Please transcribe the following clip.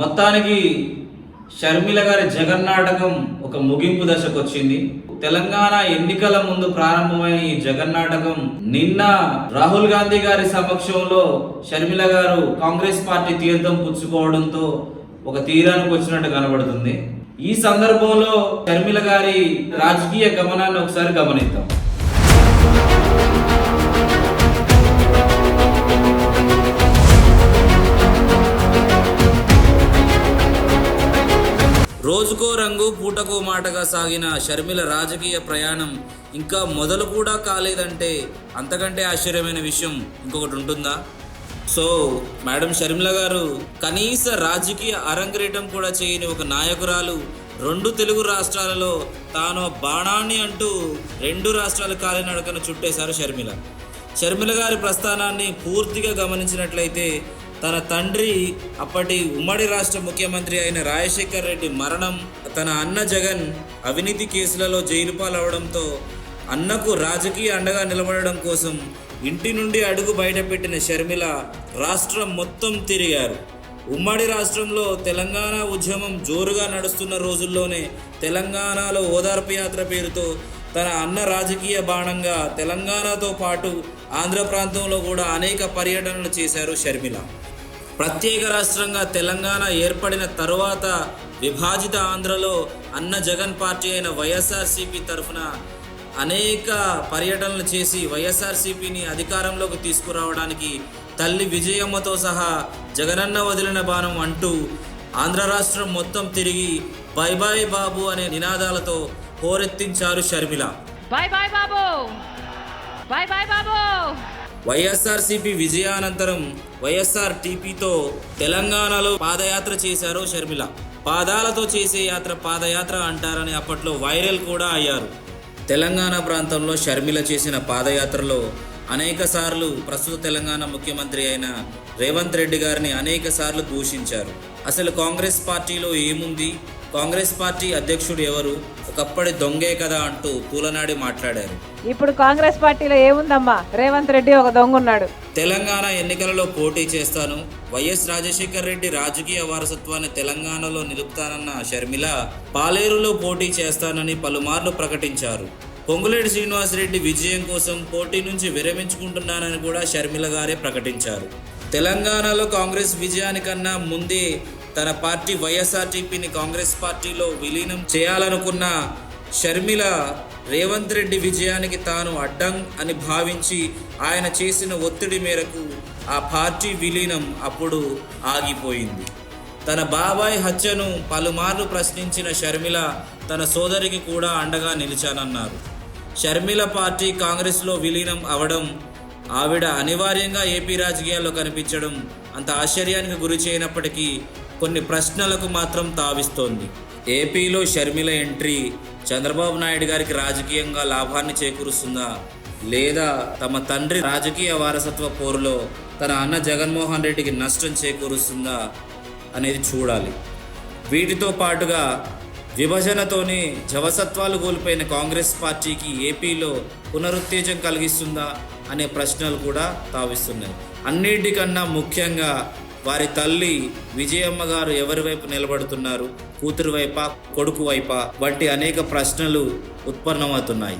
మొత్తానికి షర్మిల గారి జగన్నాటకం ఒక ముగింపు దశకు వచ్చింది తెలంగాణ ఎన్నికల ముందు ప్రారంభమైన ఈ జగన్నాటకం నిన్న రాహుల్ గాంధీ గారి సమక్షంలో షర్మిల గారు కాంగ్రెస్ పార్టీ తీర్థం పుచ్చుకోవడంతో ఒక తీరానికి వచ్చినట్టు కనబడుతుంది. ఈ సందర్భంలో షర్మిల గారి రాజకీయ గమనాన్ని ఒకసారి గమనిద్దాం. రోజుకో రంగు పూటకో మాటగా సాగిన షర్మిల రాజకీయ ప్రయాణం ఇంకా మొదలు కూడా కాలేదంటే అంతకంటే ఆశ్చర్యమైన విషయం ఇంకొకటి ఉంటుందా? సో మేడం షర్మిల గారు కనీస రాజకీయ అరంగరేటం కూడా చేయని ఒక నాయకురాలు రెండు తెలుగు రాష్ట్రాలలో తాను బాణాన్ని అంటూ రెండు రాష్ట్రాలు కాలినడకను చుట్టేశారు షర్మిల. షర్మిల గారి ప్రస్థానాన్ని పూర్తిగా గమనించినట్లయితే తన తండ్రి అప్పటి ఉమ్మడి రాష్ట్ర ముఖ్యమంత్రి అయిన రాజశేఖర్ రెడ్డి మరణం తన అన్న జగన్ అవినీతి కేసులలో జైలు పాలవడంతో అన్నకు రాజకీయ అండగా నిలబడడం కోసం ఇంటి నుండి అడుగు బయటపెట్టిన షర్మిల రాష్ట్రం మొత్తం తిరిగారు. ఉమ్మడి రాష్ట్రంలో తెలంగాణ ఉద్యమం జోరుగా నడుస్తున్న రోజుల్లోనే తెలంగాణలో ఓదార్పు యాత్ర పేరుతో తన అన్న రాజకీయ బాణంగా తెలంగాణతో పాటు ఆంధ్ర ప్రాంతంలో కూడా అనేక పర్యటనలు చేశారు షర్మిల. ప్రత్యేక రాష్ట్రంగా తెలంగాణ ఏర్పడిన తరువాత విభాజిత ఆంధ్రలో అన్న జగన్ పార్టీ అయిన వైఎస్ఆర్సీపీ తరఫున అనేక పర్యటనలు చేసి వైఎస్ఆర్సీపీని అధికారంలోకి తీసుకురావడానికి తల్లి విజయమ్మతో సహా జగనన్న వదిలిన బాణం అంటూ ఆంధ్ర రాష్ట్రం మొత్తం తిరిగి బై బాయ్ బాబు అనే నినాదాలతో హోరెత్తించారు Sharmila. Bye bye Babu! Bye bye Babu! YSRCP విజయానంతరం YSR టీపీతో తెలంగాణలో పాదయాత్ర చేశారు షర్మిల. పాదాలతో చేసే యాత్ర పాదయాత్ర అంటారని అప్పట్లో వైరల్ కూడా అయ్యారు. తెలంగాణ ప్రాంతంలో షర్మిల చేసిన పాదయాత్రలో అనేక సార్లు ప్రస్తుత తెలంగాణ ముఖ్యమంత్రి అయిన రేవంత్ రెడ్డి గారిని అనేక సార్లు దూషించారు. అసలు కాంగ్రెస్ పార్టీలో ఏముంది? కాంగ్రెస్ పార్టీ అధ్యక్షుడు ఎవరు? ఒకప్పటి దొంగే కదా అంటూ తూలనాడి మాట్లాడారు. ఇప్పుడు కాంగ్రెస్ పార్టీలో ఏముందమ్మా? రేవంత్ రెడ్డి ఒక దొంగ ఉన్నాడు తెలంగాణ ఎన్నికలలో పోటీ చేస్తాను. వైఎస్ రాజశేఖర్ రెడ్డి రాజకీయ వారసత్వాన్ని తెలంగాణలో నిలుపుతానన్న షర్మిల పాలేరులో పోటీ చేస్తానని పలుమార్లు ప్రకటించారు. పొంగులేటి శ్రీనివాసరెడ్డి విజయం కోసం పోటీ నుంచి విరమించుకుంటున్నానని కూడా షర్మిల గారే ప్రకటించారు. తెలంగాణలో కాంగ్రెస్ విజయానికన్నా ముందే తన పార్టీ వైఎస్ఆర్టీపీని కాంగ్రెస్ పార్టీలో విలీనం చేయాలనుకున్న షర్మిల రేవంత్ రెడ్డి విజయానికి తాను అడ్డం అని భావించి ఆయన చేసిన ఒత్తిడి మేరకు ఆ పార్టీ విలీనం అప్పుడు ఆగిపోయింది. తన బాబాయ్ హత్యను పలుమార్లు ప్రశ్నించిన షర్మిల తన సోదరికి కూడా అండగా నిలిచానన్నారు. షర్మిల పార్టీ కాంగ్రెస్లో విలీనం అవడం ఆవిడ అనివార్యంగా ఏపీ రాజకీయాల్లో కనిపించడం అంత ఆశ్చర్యానికి గురి చేయనప్పటికీ కొన్ని ప్రశ్నలకు మాత్రం తావిస్తోంది. ఏపీలో షర్మిల ఎంట్రీ చంద్రబాబు నాయుడు గారికి రాజకీయంగా లాభాన్ని చేకూరుస్తుందా? లేదా తమ తండ్రి రాజకీయ వారసత్వ పోరులో తన అన్న జగన్మోహన్ రెడ్డికి నష్టం చేకూరుస్తుందా అనేది చూడాలి. వీటితో పాటుగా విభజనతోనే జవసత్వాలు కోల్పోయిన కాంగ్రెస్ పార్టీకి ఏపీలో పునరుత్తేజం కలిగిస్తుందా అనే ప్రశ్నలు కూడా తావిస్తున్నాయి. అన్నిటికన్నా ముఖ్యంగా వారి తల్లి విజయమ్మ గారు ఎవరి వైపు నిలబడుతున్నారు? కూతురు వైపా? కొడుకు వైపా? వంటి అనేక ప్రశ్నలు ఉత్పన్నమవుతున్నాయి.